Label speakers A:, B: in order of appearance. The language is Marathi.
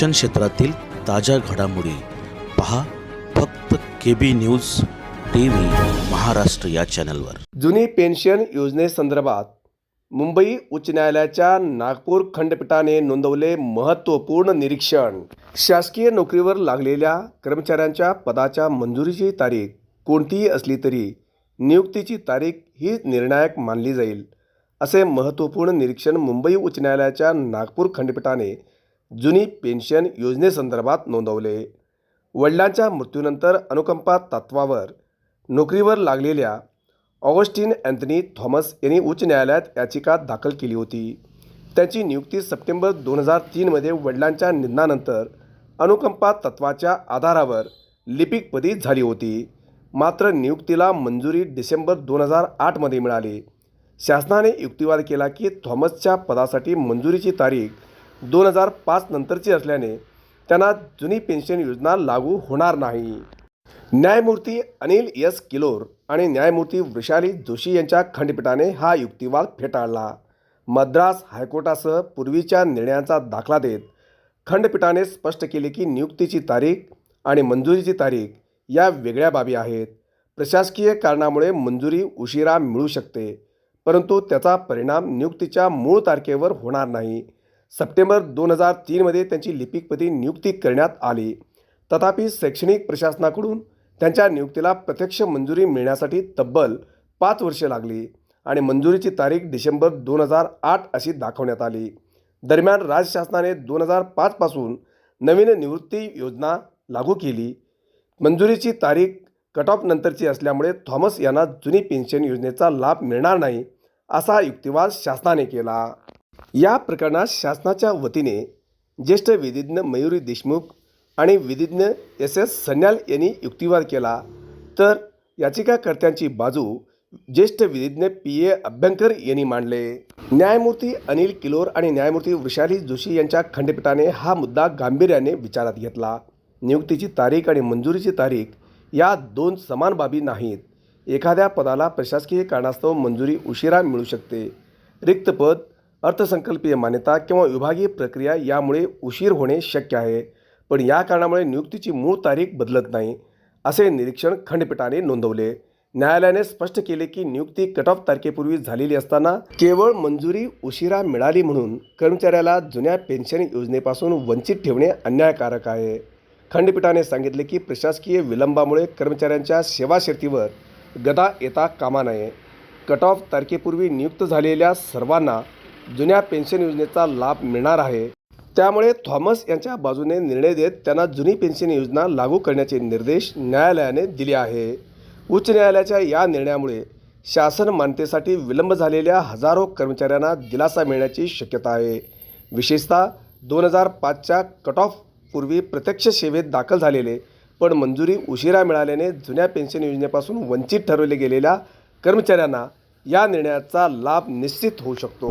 A: शिक्षण क्षेत्रातील ताज्या घडामोडी पहा फक्त K B news T V Maharashtra या चॅनलवर.
B: जुनी पेन्शन योजनेसंदर्भात मुंबई उच्च न्यायालयाच्या नागपूर खंडपीठाने नोंदवले महत्त्वपूर्ण निरीक्षण. शासकीय नोकरीवर लागलेल्या कर्मचाऱ्यांच्या पदाच्या मंजुरीची तारीख कोणतीही असली तरी नियुक्तीची तारीख ही निर्णायक मानली जाईल असे महत्त्वपूर्ण निरीक्षण मुंबई उच्च न्यायालयाच्या नागपूर खंडपीठाने जुनी पेन्शन योजनेसंदर्भात नोंदवले. वडिलांच्या मृत्यूनंतर अनुकंपा तत्वावर नोकरीवर लागलेल्या ऑगस्टिन अँथनी थॉमस यांनी उच्च न्यायालयात याचिका दाखल केली होती. त्यांची नियुक्ती सप्टेंबर दोन हजार तीनमध्ये वडिलांच्या निधनानंतर अनुकंपा तत्वाच्या आधारावर लिपिकपदी झाली होती. मात्र नियुक्तीला मंजुरी डिसेंबर दोन हजार आठमध्ये मिळाली. शासनाने युक्तिवाद केला की थॉमसच्या पदासाठी मंजुरीची तारीख दोन हजार पाच नंतरची असल्याने त्यांना जुनी पेन्शन योजना लागू होणार नाही. न्यायमूर्ती अनिल एस. किलोर आणि न्यायमूर्ती वृषाली जोशी यांच्या खंडपीठाने हा युक्तिवाद फेटाळला. मद्रास हायकोर्टासह पूर्वीच्या निर्णयांचा दाखला देत खंडपीठाने स्पष्ट केले की नियुक्तीची तारीख आणि मंजुरीची तारीख या वेगळ्या बाबी आहेत. प्रशासकीय कारणामुळे मंजुरी उशिरा मिळू शकते परंतु त्याचा परिणाम नियुक्तीच्या मूळ तारखेवर होणार नाही. सप्टेंबर दोन हजार तीनमध्ये त्यांची लिपिकपदी नियुक्ती करण्यात आली. तथापि शैक्षणिक प्रशासनाकडून त्यांच्या नियुक्तीला प्रत्यक्ष मंजुरी मिळण्यासाठी तब्बल पाच वर्षे लागली आणि मंजुरीची तारीख डिसेंबर दोन हजार आठ अशी दाखवण्यात आली. दरम्यान राज्य शासनाने दोन हजार पाचपासून नवीन निवृत्ती योजना लागू केली. मंजुरीची तारीख कट ऑफ नंतरची असल्यामुळे थॉमस यांना जुनी पेन्शन योजनेचा लाभ मिळणार नाही असा युक्तिवाद शासनाने केला. या प्रकरणात शासनाच्या वतीने ज्येष्ठ विधिज्ञ मयुरी देशमुख आणि विधिज्ञ एस एस सन्याल यांनी युक्तिवाद केला. तर याचिकाकर्त्यांची बाजू ज्येष्ठ विधिज्ञ पी ए अभ्यंकर यांनी मांडले. न्यायमूर्ती अनिल किलोर आणि न्यायमूर्ती वृषाली जोशी यांच्या खंडपीठाने हा मुद्दा गांभीर्याने विचारात घेतला. नियुक्तीची तारीख आणि मंजुरीची तारीख या दोन समान बाबी नाहीत. एखाद्या पदाला प्रशासकीय कारणास्तव मंजुरी उशिरा मिळू शकते. रिक्त पद अर्थसंकल्पीय मान्यता किंवा विभागीय प्रक्रिया यामुळे उशीर होणे शक्य आहे. पण या कारणामुळे नियुक्तीची मूळ तारीख बदलत नाही असे निरीक्षण खंडपीठाने नोंदवले. न्यायालयाने स्पष्ट केले की नियुक्ती कट ऑफ तारखेपूर्वी झालेली असताना केवळ मंजुरी उशिरा मिळाली म्हणून कर्मचाऱ्याला जुन्या पेन्शन योजनेपासून वंचित ठेवणे अन्यायकारक आहे. खंडपीठाने सांगितले की प्रशासकीय विलंबामुळे कर्मचाऱ्यांच्या सेवाशर्तीवर गदा येता कामा नये. कट ऑफ तारखेपूर्वी नियुक्त झालेल्या सर्वांना जुन्या पेन्शन योजनेचा लाभ मिळणार आहे. त्यामुळे थॉमस यांच्या बाजूने निर्णय देत त्यांना जुनी पेन्शन योजना लागू करण्याचे निर्देश न्यायालयाने दिले आहे. उच्च न्यायालयाच्या या निर्णयामुळे शासन मान्यतेसाठी विलंब झालेल्या हजारो कर्मचाऱ्यांना दिलासा मिळण्याची शक्यता आहे. विशेषतः दोन हजार पाचच्या कट ऑफ पूर्वी प्रत्यक्ष सेवेत दाखल झालेले पण मंजुरी उशिरा मिळाल्याने जुन्या पेन्शन योजनेपासून वंचित ठरवले गेलेल्या कर्मचाऱ्यांना या निर्णयाचा लाभ निश्चित होऊ शकतो.